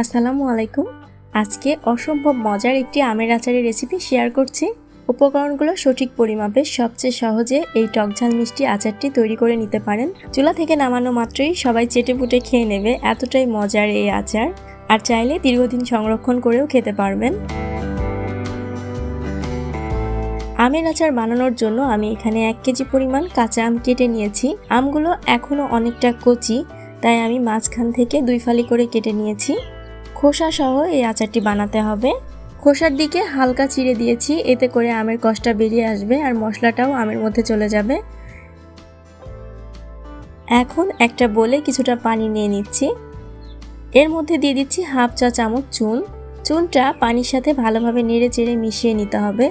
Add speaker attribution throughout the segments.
Speaker 1: আসসালামু আলাইকুম। আজকে অসম্ভব মজার একটি আমের আচারের রেসিপি শেয়ার করছি। উপকরণগুলো সঠিক পরিমাপে সবচেয়ে সহজে এই টকঝাল মিষ্টি আচারটি তৈরি করে নিতে পারেন। চুলা থেকে নামানো মাত্রই সবাই চেটে পুটে খেয়ে নেবে, এতটাই মজার এই আচার। আর চাইলে দীর্ঘদিন সংরক্ষণ করেও খেতে পারবেন। আমের আচার বানানোর জন্য আমি এখানে এক কেজি পরিমাণ কাঁচা আম কেটে নিয়েছি। আমগুলো এখনও অনেকটা কচি, তাই আমি মাঝখান থেকে দুই ফালি করে কেটে নিয়েছি। খোসা সহ এই আচারটি বানাতে হবে। খোসার দিকে হালকা চিড়ে দিয়েছি, এতে করে আমের কষটা বেরিয়ে আসবে আর মশলাটাও আমের মধ্যে চলে যাবে। এখন একটা বলে কিছুটা পানি নিয়ে নিচ্ছি। এর মধ্যে দিয়ে দিচ্ছি হাফ চা চামচ চুন। চুনটা পানির সাথে ভালোভাবে নেড়ে চেড়ে মিশিয়ে নিতে হবে।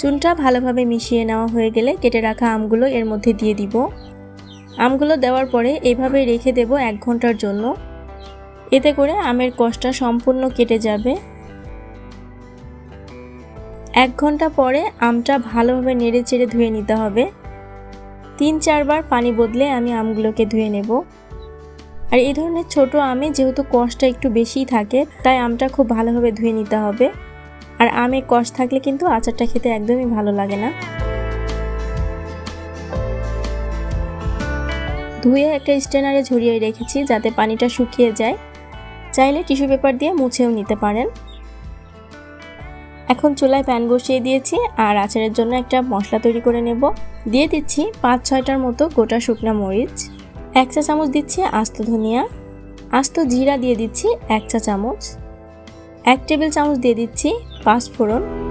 Speaker 1: চুনটা ভালোভাবে মিশিয়ে নেওয়া হয়ে গেলে কেটে রাখা আমগুলো এর মধ্যে দিয়ে দিব। আমগুলো দেওয়ার পরে এইভাবে রেখে দেব এক ঘণ্টার জন্য। এতে করে আমের কষটা সম্পূর্ণ কেটে যাবে। এক ঘণ্টা পরে আমটা ভালোভাবে নেড়ে চেড়ে ধুয়ে নিতে হবে। তিন চারবার পানি বদলে আমি আমগুলোকে ধুয়ে নেব। আর এই ধরনের ছোট আমে যেহেতু কষটা একটু বেশিই থাকে, তাই আমটা খুব ভালোভাবে ধুয়ে নিতে হবে। আর আমে কষ থাকলে কিন্তু আচারটা খেতে একদমই ভালো লাগে না। ধুয়ে একটা স্টেনারে ঝরিয়ে রেখেছি যাতে পানিটা শুকিয়ে যায়। চাইলে টিস্যু পেপার দিয়ে মুছেও নিতে পারেন। এখন চুলায় প্যান বসিয়ে দিয়েছি আর আচারের জন্য একটা মশলা তৈরি করে নেব। দিয়ে দিচ্ছি পাঁচ ছয়টার মতো গোটা শুকনো মরিচ। এক চা চামচ দিচ্ছি আস্ত ধনিয়া। আস্ত জিরা দিয়ে দিচ্ছি এক চা চামচ। এক টেবিল চামচ দিয়ে দিচ্ছি পাঁচফোড়ন।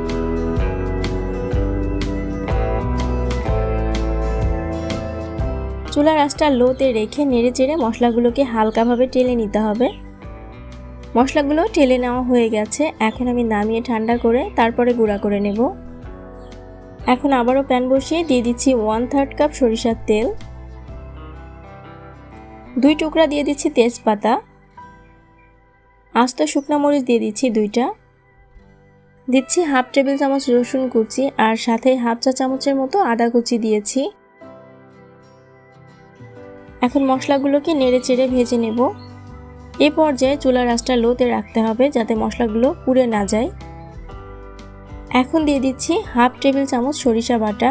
Speaker 1: চুলার আঁচটা লোতে রেখে নেড়ে চেড়ে মশলাগুলোকে হালকাভাবে টেলে নিতে হবে। মশলাগুলো টেলে নেওয়া হয়ে গেছে। এখন আমি নামিয়ে ঠান্ডা করে তারপরে গুঁড়া করে নেব। এখন আবারও প্যান বসিয়ে দিয়ে দিচ্ছি ওয়ান থার্ড কাপ সরিষার তেল। দুই টুকরা দিয়ে দিচ্ছি তেজপাতা। আস্ত শুকনা মরিচ দিয়ে দিচ্ছি দুইটা। দিচ্ছি হাফ টেবিল চামচ রসুন কুচি আর সাথে হাফ চা চামচের মতো আদা কুচি দিয়েছি। এখন মশলাগুলোকে নেড়ে চেড়ে ভেজে নেব। এ পর্যায়ে চুলা আঁচটা লোতে রাখতে হবে যাতে মশলাগুলো পুড়ে না যায়। এখন দিয়ে দিচ্ছি হাফ টেবিল চামচ সরিষা বাটা।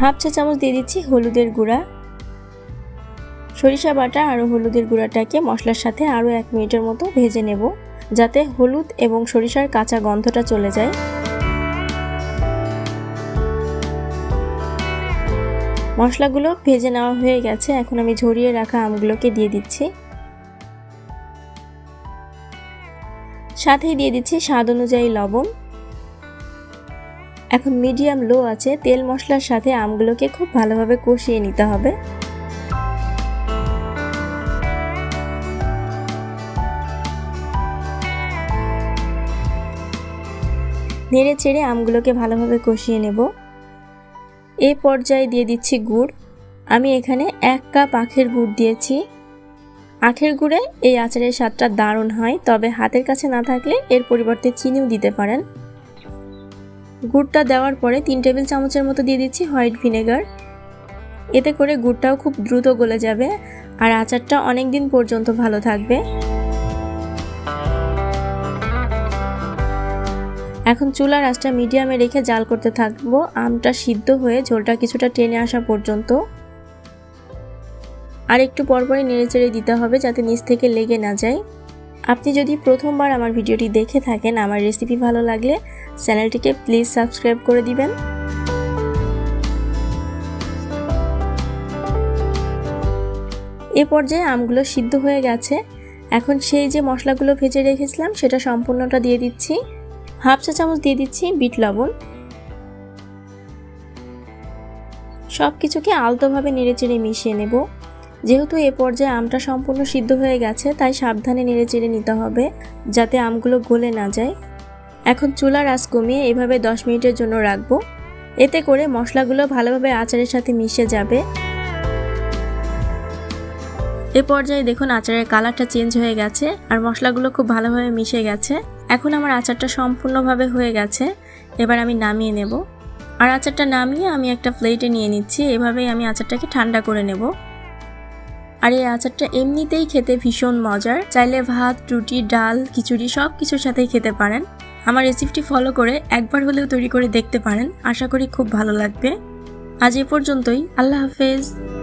Speaker 1: হাফ চা চামচ দিয়ে দিচ্ছি হলুদের গুঁড়া। সরিষা বাটা আর হলুদের গুঁড়াটাকে মশলার সাথে আরও এক মিনিটের মতো ভেজে নেব, যাতে হলুদ এবং সরিষার কাঁচা গন্ধটা চলে যায়। মশলাগুলো ভেজে নেওয়া হয়ে গেছে। এখন আমি ঝরিয়ে রাখা আমগুলোকে দিয়ে দিচ্ছি। সাথেই দিয়ে দিচ্ছি স্বাদ অনুযায়ী লবণ। এখন মিডিয়াম লো আছে, তেল মশলার সাথে আমগুলোকে খুব ভালোভাবে কষিয়ে নিতে হবে। নেড়ে চেড়ে আমগুলোকে ভালোভাবে কষিয়ে নেব। এই পর্যায়ে দিয়ে দিচ্ছি গুড়। আমি এখানে এক কাপ আখের গুড় দিয়েছি। আখের গুড়ে এই আচারের স্বাদটা দারুণ হয়, তবে হাতের কাছে না থাকলে এর পরিবর্তে চিনিও দিতে পারেন। গুড়টা দেওয়ার পরে তিন টেবিল চামচের মতো দিয়ে দিচ্ছি হোয়াইট ভিনেগার। এতে করে গুড়টাও খুব দ্রুত গলে যাবে, আর আচারটা অনেক দিন পর্যন্ত ভালো থাকবে। এখন চুলার আঁচটা মিডিয়ামে রেখে জাল করতে থাকব। আমটা সিদ্ধ হয়ে ঝোলটা কিছুটা টেনে আসা পর্যন্ত। আর একটু পরপরই নেড়ে চেড়ে দিতে হবে যাতে নিচ থেকে লেগে না যায়। আপনি যদি প্রথমবার আমার ভিডিওটি দেখে থাকেন, আমার রেসিপি ভালো লাগলে চ্যানেলটিকে প্লিজ সাবস্ক্রাইব করে দিবেন। এ পর্যায়ে আমগুলো সিদ্ধ হয়ে গেছে। এখন সেই যে মশলাগুলো ভেজে রেখেছিলাম, সেটা সম্পূর্ণটা দিয়ে দিচ্ছি। হাফ চা চামচ দিয়ে দিচ্ছি বিট লবণ। সব কিছুকে আলতোভাবে নেড়েচেড়ে মিশিয়ে নেব। যেহেতু এ পর্যায়ে আমটা সম্পূর্ণ সিদ্ধ হয়ে গেছে, তাই সাবধানে নেড়েচেড়ে নিতে হবে, যাতে আমগুলো গলে না যায়। এখন চুলার আঁচ কমিয়ে এভাবে 10 মিনিটের জন্য রাখব। এতে করে মশলাগুলো ভালোভাবে আচারের সাথে মিশে যাবে। এ পর্যায়ে দেখুন আচারের কালারটা চেঞ্জ হয়ে গেছে, আর মশলাগুলো খুব ভালোভাবে মিশে গেছে। এখন আমার আচারটা সম্পূর্ণভাবে হয়ে গেছে, এবার আমি নামিয়ে নেব। আর আচারটা নামিয়ে আমি একটা প্লেটে নিয়ে নিচ্ছি, এভাবেই আমি আচারটাকে ঠান্ডা করে নেব। আর এই আচারটা এমনিতেই খেতে ভীষণ মজার। চাইলে ভাত, রুটি, ডাল, খিচুড়ি সব কিছুর সাথেই খেতে পারেন। আমার রেসিপিটি ফলো করে একবার হলেও তৈরি করে দেখতে পারেন। আশা করি খুব ভালো লাগবে। আজ এ পর্যন্তই। আল্লাহ হাফেজ।